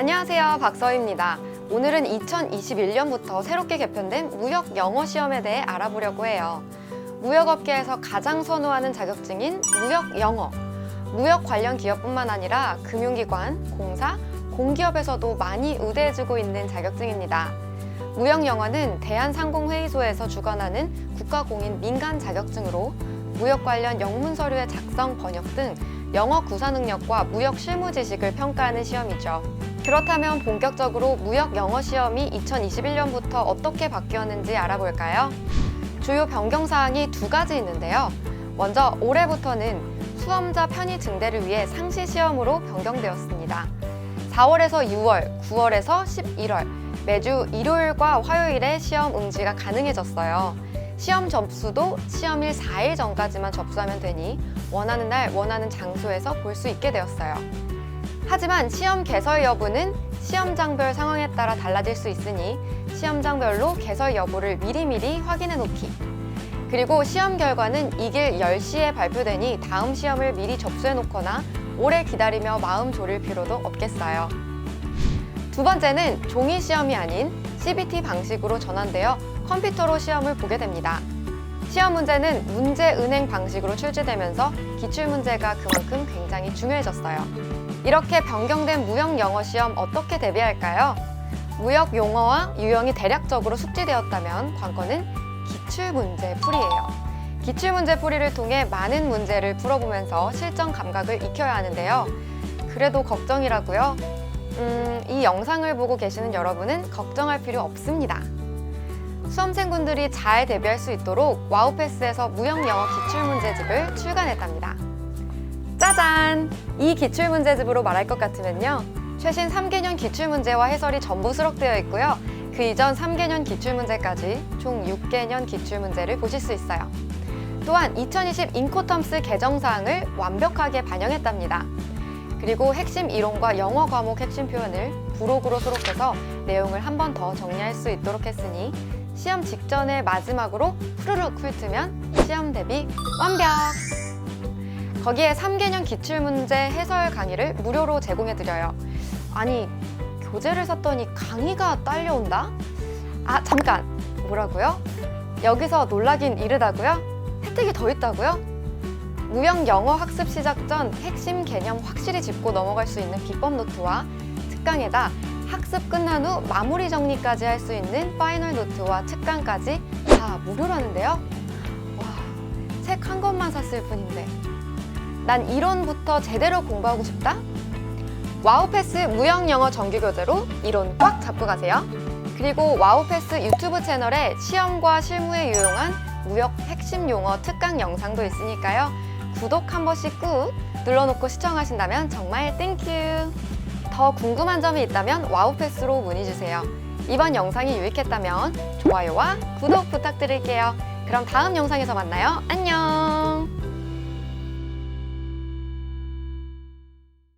안녕하세요. 박서희입니다. 오늘은 2021년부터 새롭게 개편된 무역 영어 시험에 대해 알아보려고 해요. 무역업계에서 가장 선호하는 자격증인 무역 영어. 무역 관련 기업뿐만 아니라 금융기관, 공사, 공기업에서도 많이 우대해주고 있는 자격증입니다. 무역 영어는 대한상공회의소에서 주관하는 국가공인 민간 자격증으로 무역 관련 영문 서류의 작성, 번역 등 영어 구사 능력과 무역 실무 지식을 평가하는 시험이죠. 그렇다면 본격적으로 무역 영어 시험이 2021년부터 어떻게 바뀌었는지 알아볼까요? 주요 변경 사항이 두 가지 있는데요. 먼저 올해부터는 수험자 편의 증대를 위해 상시 시험으로 변경되었습니다. 4월에서 6월, 9월에서 11월 매주 일요일과 화요일에 시험 응시가 가능해졌어요. 시험 접수도 시험일 4일 전까지만 접수하면 되니 원하는 날 원하는 장소에서 볼 수 있게 되었어요. 하지만 시험 개설 여부는 시험장별 상황에 따라 달라질 수 있으니 시험장별로 개설 여부를 미리미리 확인해 놓기. 그리고 시험 결과는 이길 10시에 발표되니 다음 시험을 미리 접수해 놓거나 오래 기다리며 마음 졸일 필요도 없겠어요. 두 번째는 종이 시험이 아닌 CBT 방식으로 전환되어 컴퓨터로 시험을 보게 됩니다. 시험 문제는 문제 은행 방식으로 출제되면서 기출 문제가 그만큼 굉장히 중요해졌어요. 이렇게 변경된 무역 영어 시험 어떻게 대비할까요? 무역 용어와 유형이 대략적으로 숙지되었다면 관건은 기출 문제 풀이예요. 기출 문제 풀이를 통해 많은 문제를 풀어보면서 실전 감각을 익혀야 하는데요. 그래도 걱정이라고요? 음, 이 영상을 보고 계시는 여러분은 걱정할 필요 없습니다. 수험생분들이 잘 대비할 수 있도록 와우패스에서 무역 영어 기출 문제집을 출간했답니다. 짜잔! 이 기출 문제집으로 말할 것 같으면요. 최신 3개년 기출 문제와 해설이 전부 수록되어 있고요. 그 이전 3개년 기출 문제까지 총 6개년 기출 문제를 보실 수 있어요. 또한 2020 인코텀스 개정 사항을 완벽하게 반영했답니다. 그리고 핵심 이론과 영어 과목 핵심 표현을 부록으로 수록해서 내용을 한 번 더 정리할 수 있도록 했으니 시험 직전에 마지막으로 후루룩 훑으면 시험 대비 완벽! 거기에 3개년 기출문제 해설 강의를 무료로 제공해드려요. 아니, 교재를 샀더니 강의가 딸려온다? 아, 잠깐! 뭐라고요? 여기서 놀라긴 이르다고요? 혜택이 더 있다고요? 무역 영어 학습 시작 전 핵심 개념 확실히 짚고 넘어갈 수 있는 비법 노트와 특강에다 학습 끝난 후 마무리 정리까지 할 수 있는 파이널 노트와 특강까지 다 무료라는데요. 와, 책 한 권만 샀을 뿐인데. 난 이론부터 제대로 공부하고 싶다? 와우패스 무역 영어 정규 교재로 이론 꽉 잡고 가세요. 그리고 와우패스 유튜브 채널에 시험과 실무에 유용한 무역 핵심 용어 특강 영상도 있으니까요. 구독 한 번씩 꾹 눌러놓고 시청하신다면 정말 땡큐. 더 궁금한 점이 있다면 와우패스로 문의주세요. 이번 영상이 유익했다면 좋아요와 구독 부탁드릴게요. 그럼 다음 영상에서 만나요. 안녕!